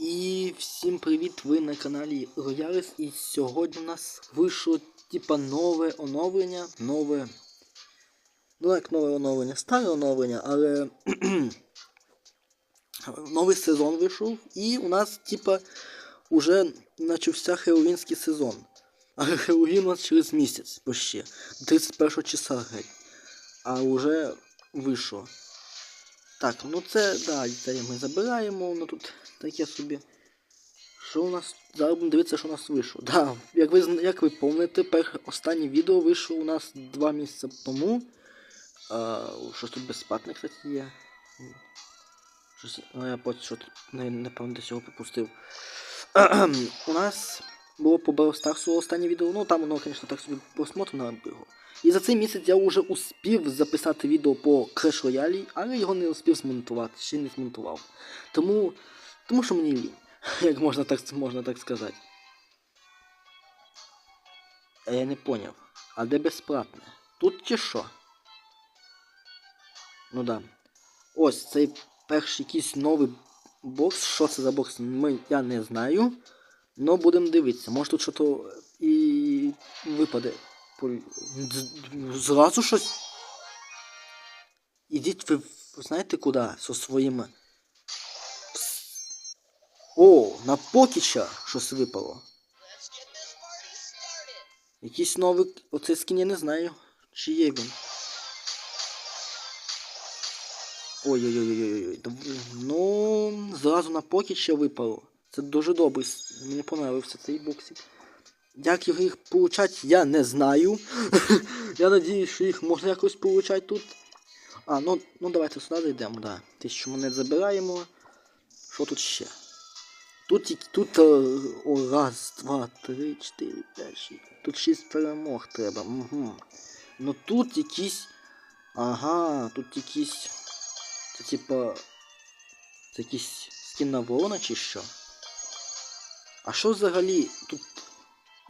І всім привіт! Ви на каналі Рояліс. І сьогодні у нас вийшло типа нове оновлення. Нове. Ну як нове оновлення, старе оновлення, але новий сезон вийшов. І у нас, типа, уже почався хеллоуінський сезон. А Хеллоуін у нас через місяць почти. 31 числа. А вже вийшло. Так, ну це, да, це ми забираємо, ну тут таке собі. Що у нас? Зараз дивитися, що у нас вийшло. Да, як ви як ви пам'ятаєте, пер... останнє відео вийшло у нас два місяці тому. А, щось тут безплатне, кстати, є. Щось, ну, я потім що тут, не, десь його пропустив. у нас було по Stars останнє відео, ну там воно, звісно, так собі просмотрено його. І за цей місяць я вже успів записати відео по Crash Royale, але його не успів змонтувати, ще не змонтував. Тому. Тому що мені лінь, як можна так, можна так сказати. А я не поняв. А де безплатне? Тут чи що? Ну да. Ось цей перший якийсь новий бокс. Що це за бокс? Ми, я не знаю. Но будемо дивитися. Може тут щось і випаде. Зразу щось. Ідіть ви, знаєте куди? Зі своїми. О, на Покіча щось випало. Якийсь новий. Оцей скін я не знаю. Чи є він. Ой-ой-ой-ой-ой. Ну, зразу на Покіча випало. Це дуже добре. Мені понравився цей боксик. Як їх получать, я не знаю. я надіюсь, що їх можна якось получать тут. А, ну, ну давайте сюди зайдемо, да. Тисячу монет забираємо. Що тут ще? Тут, тут е, о, раз, два, три, чотири, п'ять, шість. Тут шість перемог треба. Угу. Ну тут якісь. Ага, тут якісь. Це типа. Це якийсь скін на ворона чи що? А що взагалі тут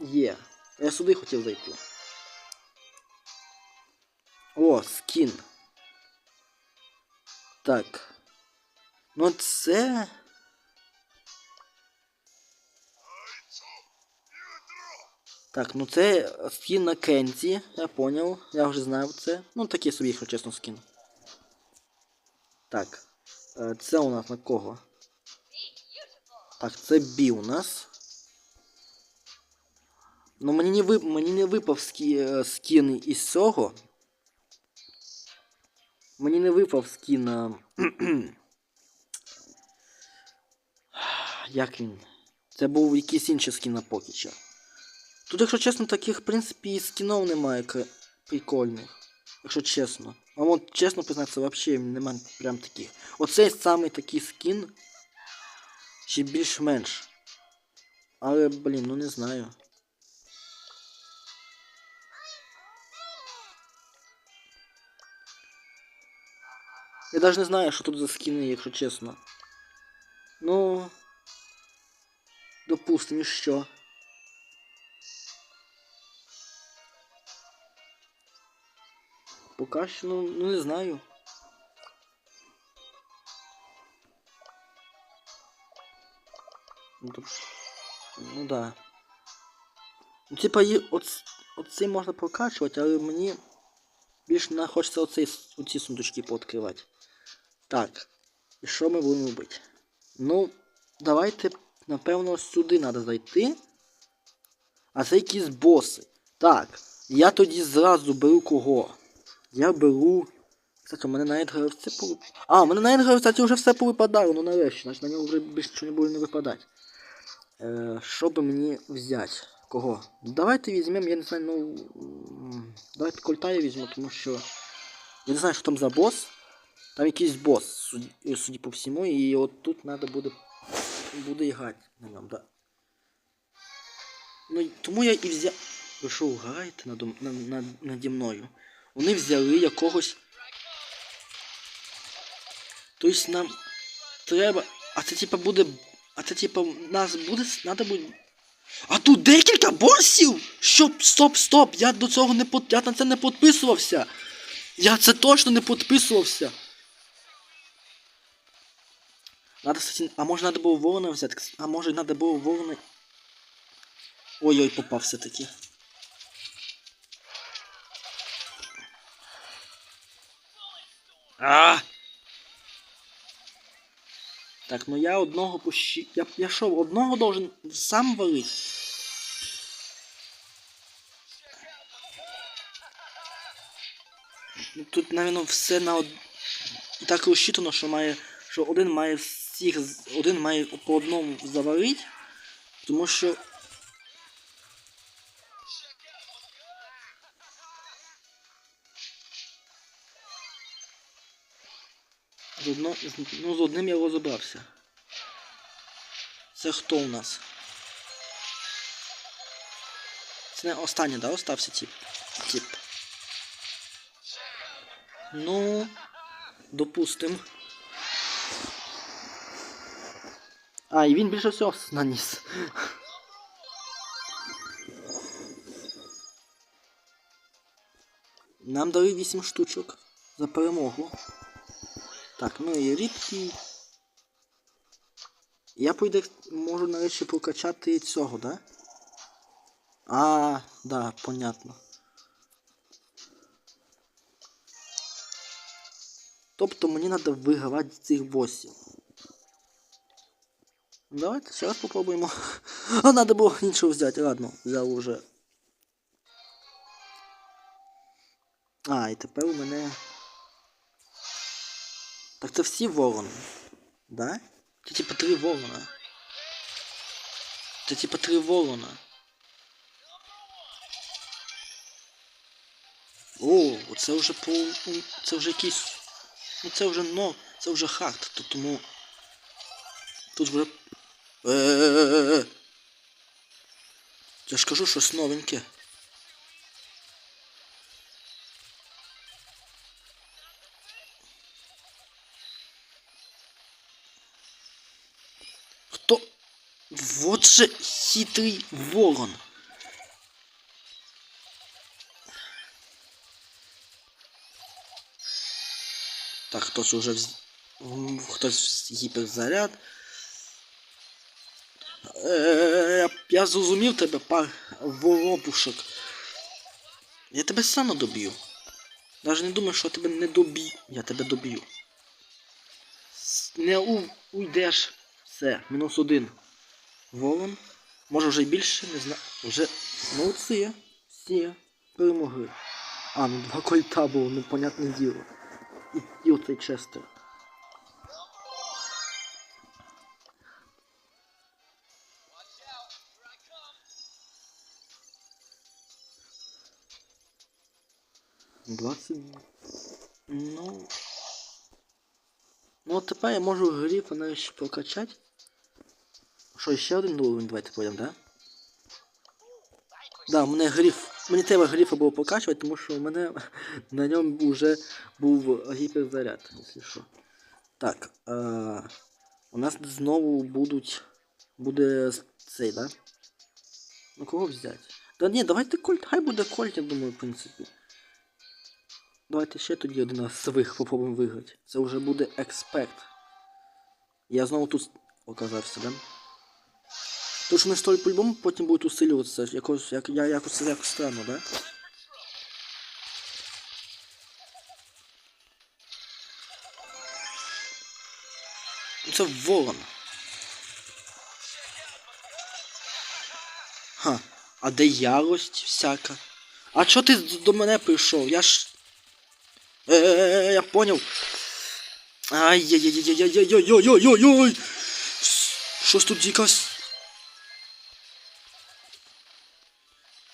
є? Я сюди хотів зайти. О, скін. Так. Ну це. Так, ну це скін на Кензі, я поняв, я вже знав це. Ну такий собі, якщо чесно, скін. Так. е, Це у нас на кого? Так, це Бі у нас. Ну мені не, вип... мені не випав скі... е, скін із цього. Мені не випав скін. а, Як він? Це був якийсь інший скін на Покіча. Тут, якщо чесно, таких, в принципі, і скінов немає кра- прикольних. Якщо чесно. А от чесно признатися, взагалі немає прям таких. Оцей самий такий скін. Ще більш-менш. Але, блін, ну не знаю. Я навіть не знаю, що тут за скіни, якщо чесно. Ну. Допустим, і що? Поки що, ну, ну не знаю. Ну, тут... ну да. Ну, типа, є, от, оцей можна прокачувати, але мені більше не хочеться оцей, с- оці сундучки пооткривати. Так. І що ми будемо робити? Ну, давайте, напевно, сюди треба зайти. А це якісь боси. Так. Я тоді зразу беру кого? Я беру. Кстати, у мене на Едгара все повип... А, у мене на Едгара, кстати, вже все повипадало, ну нарешті, значить на нього вже більше нічого не буде не випадати. Е, що би мені взяти? Кого? Давайте візьмемо, я не знаю, ну. Давайте кольта я візьму, тому що. Я не знаю, що там за бос. Там якийсь бос, судді, судді по всьому, і от тут треба буде. Буде грати на ньому, да. Ну, тому я і взяв. Ви що, граєте надо, на, на, наді мною? Вони взяли якогось. Тобто нам треба. А це типа буде. А це типа нас буде. Надо буде. А тут декілька босів! Що? Стоп, стоп! Я до цього не под... Я на це не підписувався! Я це точно не підписувався! Надо, кстати, а може надо було ворона взяти? А може надо було ворона... Ой-ой, попав все-таки. А! Так, ну я одного пощі... Я, я що, одного должен сам валить? Ну, Тут, навіть, все на. Так розчитано, що має. Що один має всіх. Один має по одному завалити. Тому що. З одно... Ну, з одним я розібрався. Це хто у нас? Це не останній, да, остався тип? Тип. Ну, допустим. А, і він більше всього наніс. Нам дали 8 штучок за перемогу. Так, ну і рідкий. Я пойде можу нарешті прокачати цього, да? А, да, понятно. Тобто мені треба вигравати цих босів. Давайте ще раз попробуємо. А треба було іншого взяти. Ладно, взяв уже. А, і тепер у мене. Так це всі ворони. Да? Це типа три ворона. Це типа три ворона. О, це вже по. Це вже якийсь. Ну це вже но. Це вже хард, то тому. Тут вже. Е-е-е-е. Я ж кажу, щось новеньке. Хто? Вот же хитрый ворон. Так, хтось уже вз... хтось гіперзаряд. Е, я зрозумів тебе, пар воробушок. Я тебе сам доб'ю. Навіть не думаю, що тебе не доб'ю. Я тебе доб'ю. Не у... уйдеш. Все, мінус один. Ворон. Може вже й більше, не знаю. Вже. Молодці. Всі перемогли. А, ну два кольта було, ну понятне діло. І, і оцей Честер. Двадцять. Ну. Ну от тепер я можу грифа навіть прокачати. Що, ще один уровень давайте пойдемо, да? Да, мене гриф. Мені треба грифа було покачувати, тому що у мене на ньому вже був гіперзаряд, якщо що. Так, а, у нас знову будуть. Буде цей, да? Ну кого взяти? Да ні, давайте кольт, хай буде кольт, я думаю, в принципі. Давайте ще тоді один раз своїх попробуємо виграти. Це вже буде експерт. Я знову тут оказався, да? Тож вони столь по-любому потім будуть усилюватися. Якось, як, я якось якось странно, да? Це ворон. Ха, а де ярость всяка? А чо ти до мене прийшов? Я ж. Е, я поняв. Ай-яй-яй-яй-яй-яй-яй-яй-яй-яй! Щось тут якась.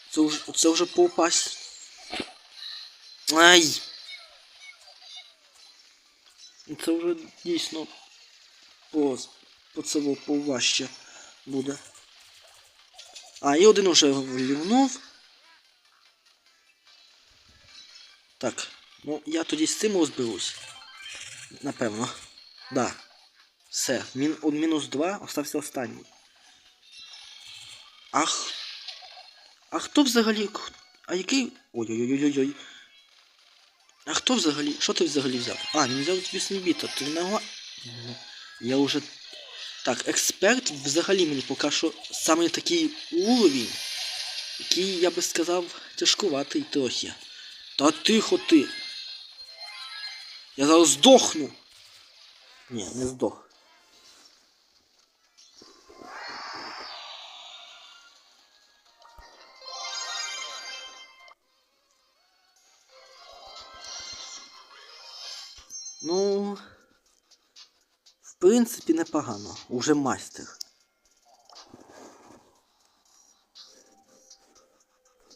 Це вже, це вже попасть. Ай! Це вже дійсно по, по цього поважче буде. А, і один уже влівнув. Так, ну я тоді з цим розберусь. Напевно. Да. Все. Мін, мінус 2 остався останній. Ах. А хто взагалі. А який. Ой-ой-ой-ой-ой. А хто взагалі. Що ти взагалі взяв? А, він взяв 8 біта, то він нога. Я вже. Так, експерт взагалі мені поки що саме такий уровень, який, я би сказав, тяжкуватий трохи. Та тихо ти. Я зараз здохну. Ні, не здох. Ну, в принципі, непогано. Уже майстер.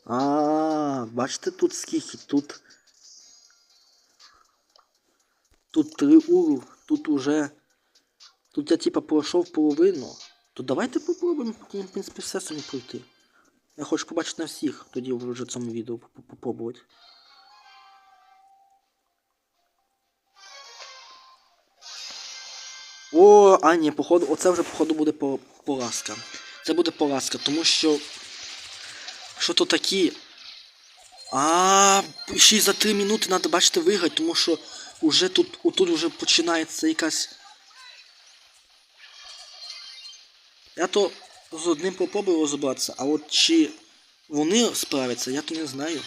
А, бачите тут скільки? Тут. Тут три уру, тут уже. Тут я типа пройшов половину. То давайте попробуємо, в принципі, все самі пройти. Я хочу побачити на всіх, тоді вже цьому відео попробувати. О, а ні, походу, оце вже походу буде по- поразка. Це буде поразка, тому що. Що то такі. А, ще за 3 минути треба, бачите, виграти, тому що уже тут, отут вже починається якась. Я то з одним попробую розібратися, а от чи вони справляться, я то не знаю.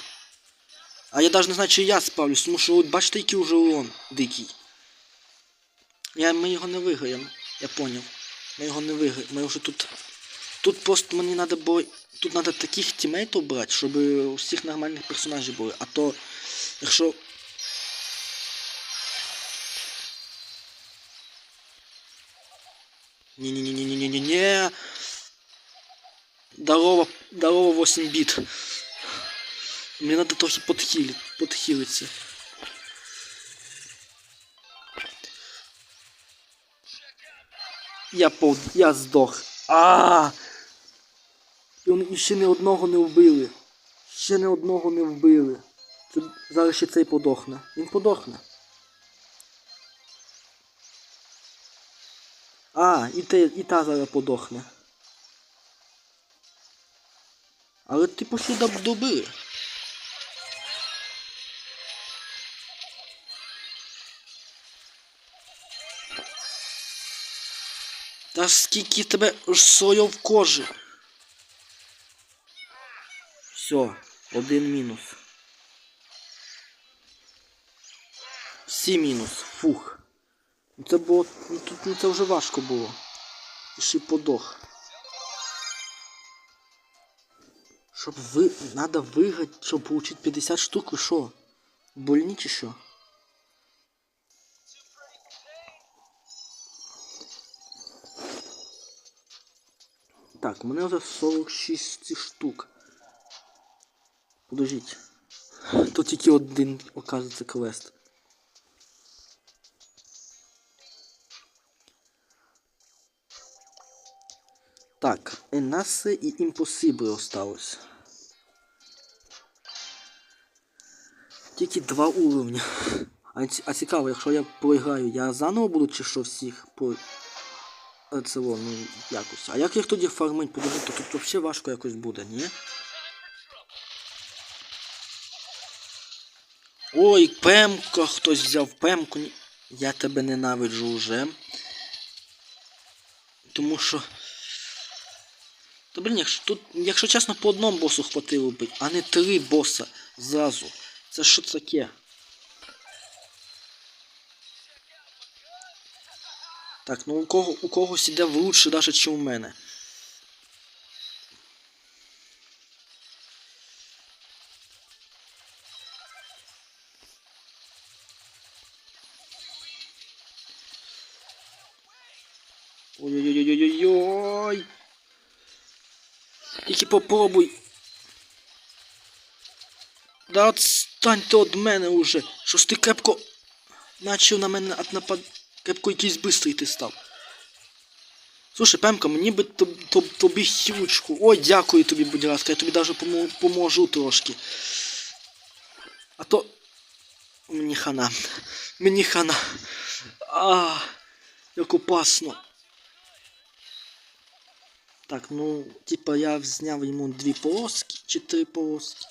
А я навіть не знаю, чи я справлюсь, тому що от бачите, який уже урон дикий. Я, ми його не виграємо, я поняв. Ми його не виграємо. Ми вже тут. Тут просто мені треба було. Тут треба таких тімейтів брати, щоб у всіх нормальних персонажів були. А то, якщо. Ні-ні-ні-ні-ні-ні-ні. Здорово, здорово 8 біт. Мені треба трохи подхилити, подхилитися. Я пов... я здох. А! І ще не одного не вбили. Ще не одного не вбили. Це... Зараз ще цей подохне. Він подохне. А, і, те, і та зараз подохне. Але типу що доб- добили. Та скільки тебе сою в кожі. Все, один мінус. Всі мінус. Фух. Це було. Тут ну, це вже важко було. І ще подох. Щоб ви. Надо виграти, щоб получить 50 штук, ви що? Больні чи що? Так, у мене вже 46 штук. Подождіть. Тут тільки один, оказується, квест. Так, Енасе і Імпосибли осталось. Тільки два уровня. А, а цікаво, якщо я проіграю, я заново буду чи що всіх по. Е, Це ну якось. А як їх тоді фармить? Подожди, то тут взагалі важко якось буде, ні? Ой, пемка, хтось взяв пемку. Я тебе ненавиджу вже. Тому що. Та блін, якщо тут, якщо чесно, по одному босу хватило б, а не три боса зразу. Це що таке? Так, ну у кого у когось іде лучше навіть, ніж у мене. Попробуй. Да отстаньте від мене уже. Що ж ти крепко начав на мене от напад... Крепко якийсь бистрий ти став. Слушай, Пемка, мені би тоб- тоб- тобі хілочку. Ой, дякую тобі, будь ласка, я тобі даже помо- поможу трошки. А то. Мені хана. Мені хана. А, як опасно. Так, ну, типа я зняв йому дві полоски чи три полоски.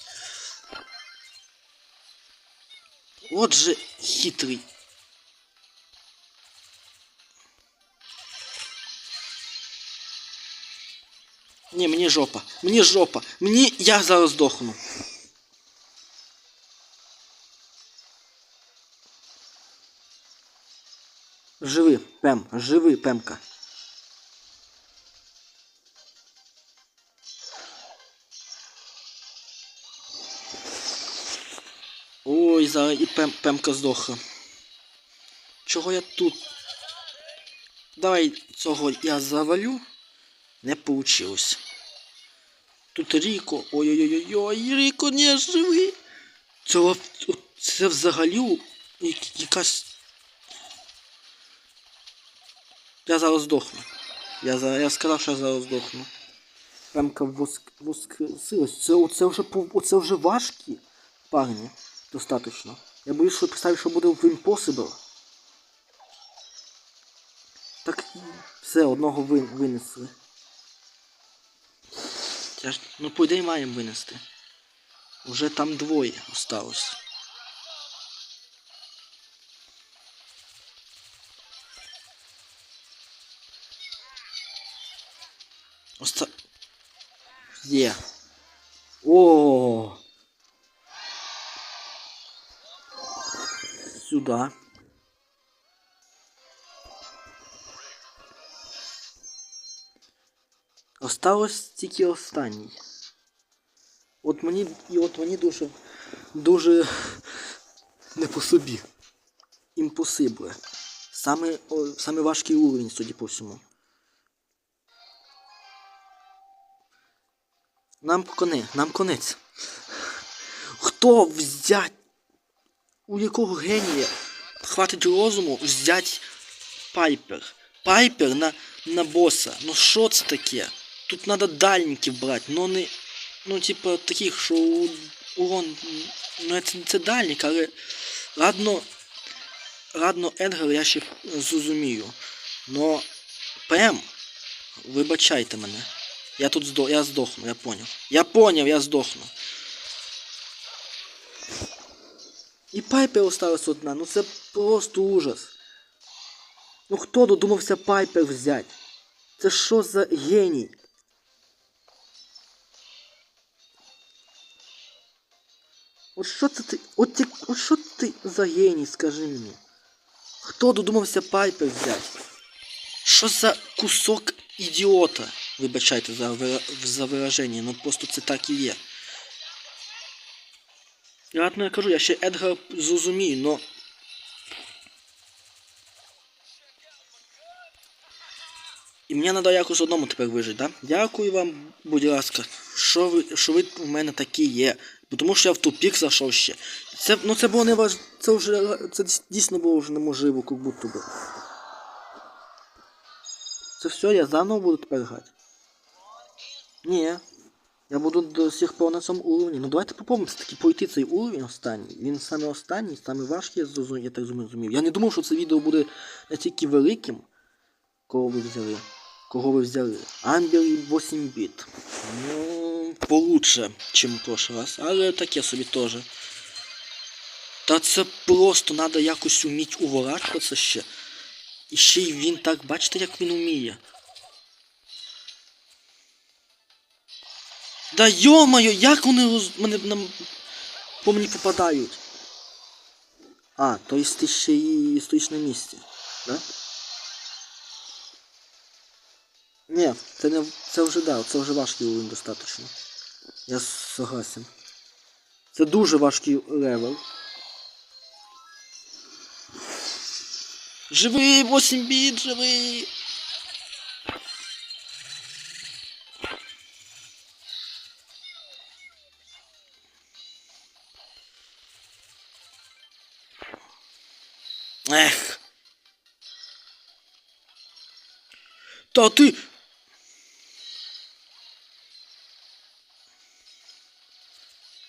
Отже, хитрий. Ні, мені жопа, мені жопа, мені я зараз дохну. Живи, Пем, живи, Пемка. Зараз і Пем, Пемка здохла. Чого я тут? Давай цього я завалю. Не получилось. Тут Ріко. Ой-ой-ой-ой, Ріко не живий. Це, це взагалі якась. Я зараз здохну. Я, за, я сказав, що я зараз здохну. Пемка воск, воскресилась. Це, оце, вже, оце вже важкі парні. Достаточно. Я боюсь, що представив, що буде в Impossible. Так все, одного вин, винесли. Це ну по ідеї маємо винести. Уже там двоє осталось. Оста... Є. О. Сюда. Осталось тільки останній. От мені. І от мені дуже. Дуже не по собі. Імпосибле. Саме, саме важкий уровень, судя по всьому. Нам коне, нам конець. Хто взять? У якого генія хватить розуму взять Пайпер? Пайпер на, на боса. Ну що це таке? Тут треба дальників брати, но не. Ну, типа, таких, що урон. Ну, це, це дальник, але. Ладно. Ладно, Едгар я ще зрозумію. Но Пем, вибачайте мене. Я тут здох, я здохну, я поняв. Я поняв, я здохну. І Пайпер осталась одна, ну це просто ужас. Ну хто додумався Пайпер взяти? Це що за геній? От що це ти. От, ти, от що ти за геній, скажи мені? Хто додумався Пайпер взяти? Що за кусок ідіота? Вибачайте за, вира- за вираження, ну просто це так і є. Я я кажу, я ще Едгар зрозумію, но. І мені треба якось одному тепер вижити, да? Дякую вам, будь ласка, що ви, що ви у мене такі є. Тому що я в тупік зайшов ще. Це, ну це було не важ... Це вже це дійсно було вже неможливо, як будто би. Це все, я заново буду тепер грати. Ні. Я буду до сих пор на цьому уровні. Ну давайте попробуємо все-таки пройти цей уровень останній. Він саме останній, саме важкий, я так зрозумів. Я не думав, що це відео буде настільки великим. Кого ви взяли? Кого ви взяли? Амбер і 8 біт. Ну, получше, чим в прошлый раз. Але таке собі теж. Та це просто треба якось вміти уворачуватися ще. І ще й він так, бачите, як він вміє. Да йо-моє, як вони роз... мене нам... по мені попадають? А, то есть ти ще і стоїш на місці, да? Ні, це не це вже да, це вже важкий уровень достатньо. Я согласен. Це дуже важкий левел. Живи, 8 біт, живи! Ех. Та ти.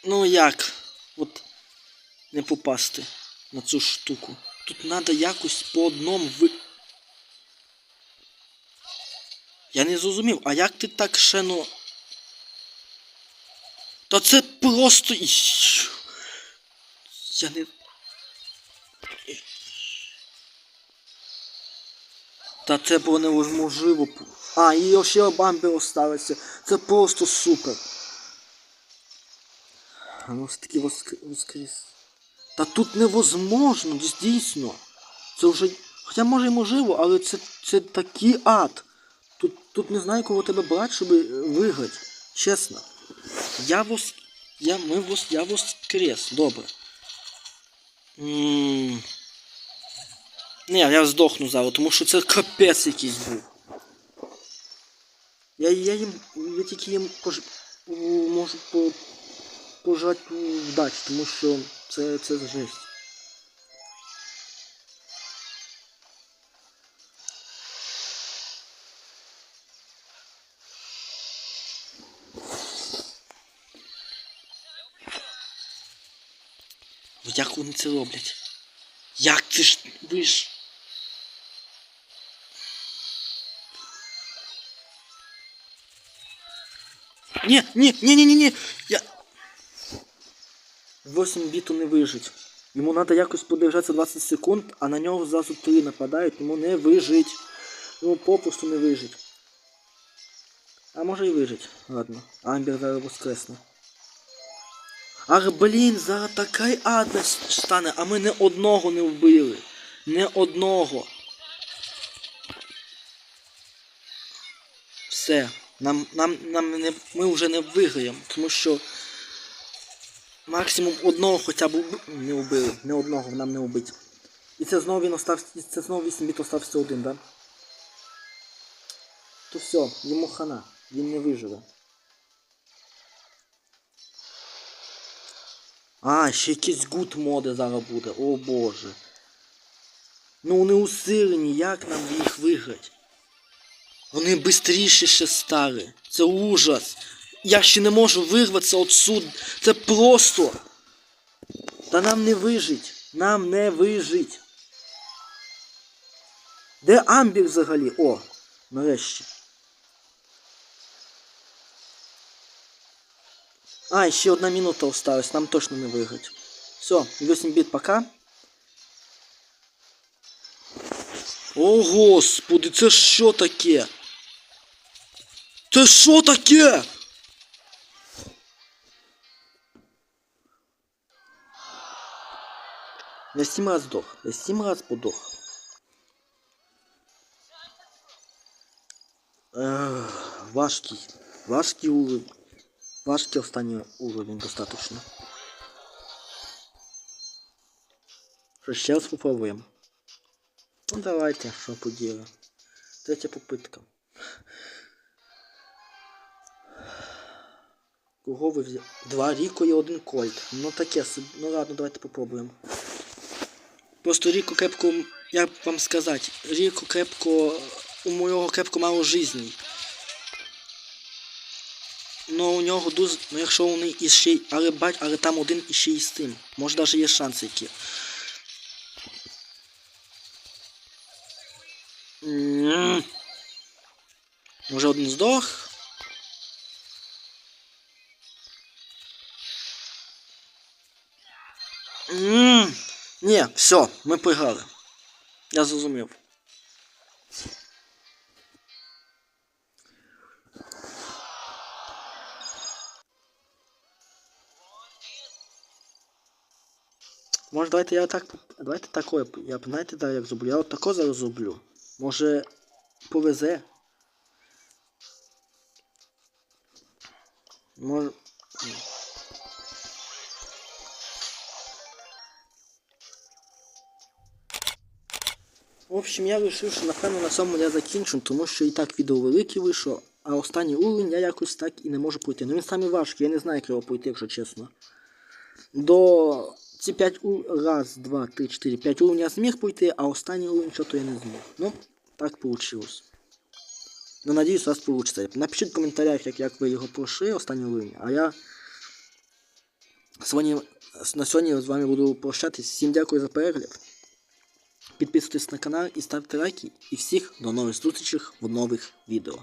Ну як? От не попасти на цю штуку. Тут треба якось по одному ви. Я не зрозумів, а як ти так ще ну. Та це просто. Я не. Та це було неможливо. А, і ще бамби осталися. Це просто супер. А ну все-таки воск... воскрес. Та тут невозможно, дійсно. Це вже. Хоча може і можливо, але це, це такий ад. Тут, тут не знаю, кого тебе брати, щоб е, виграти. Чесно. Я вос... Я, ми вос... Я воскрес, добре. М, Ні, я здохну зараз, тому що це капець якийсь був. Я, я їм. Я тільки їм пож... можу по... пожати вдачі, тому що це, це жесть. Ну, Як вони це роблять? Як це ж ви ж. Ні, ні, ні, ні, ні, ні. Я. 8 біту не вижить. Йому треба якось подержатися 20 секунд, а на нього зразу 3 нападають, йому не вижить. Йому попросту не вижить. А може і вижить. Ладно. Амбер зараз воскресне. Ах, блін, зараз така ада стане, а ми не одного не вбили. Не одного. Все. Нам, нам, нам не, ми вже не виграємо, тому що максимум одного хоча б не вбили. Не одного нам не вбить. І це знову він остався. і Це знову 8 біт остався один, да? То все, йому хана. Він не виживе. А, ще якісь гуд моди зараз буде, о боже. Ну вони усилені, як нам їх виграти? Вони бистріше ще стали. Це ужас. Я ще не можу вирватися отсюд. Це просто. Та нам не вижить. Нам не вижить. Де Амбір взагалі? О, нарешті. А, ще одна минута осталась, нам точно не виграть. Все, 8 біт пока. О, господи, це що таке? Це що таке? Я сім раз здох. Я сім раз подох. Ех, важкий. Важкий уровень. Важкий останній уровень достаточно. Що ще раз попробуємо? Ну давайте, що поділи. Третя попитка. Кого ви взяли? Два Ріко і один Кольт. Ну таке собі. Ну ладно, давайте попробуємо. Просто Ріко крепко, як вам сказати, Ріко крепко, у моєго крепко мало жизней. Ну у нього дуже, ну якщо вони іще, й- але бать, але там один іще й з тим. Може навіть є шанси які. Може один здох. Ні, все, ми програли. Я зрозумів. Може давайте я так. Давайте такое. Я знаєте, да, як зроблю. Я от тако зараз зроблю. Може повезе. Може. В общем, я вирішив, що напевно на цьому я закінчу, тому що і так відео велике вийшло, а останній уровень я якось так і не можу пройти. Ну він самий важкий, я не знаю, як його пройти, якщо чесно. До ці 5 у... раз, два, три, чотири, 5 уровень я зміг пройти, а останній уровень що-то я не зміг. Ну, так вийшло. Ну, надіюсь, у вас вийде. Напишіть в коментарях, як, як ви його пройшли, останній уровень, а я сьогодні, на сьогодні з вами буду прощатись. Всім дякую за перегляд. Підписуйтесь на канал і ставте лайки. І всіх до нових зустрічей в нових відео.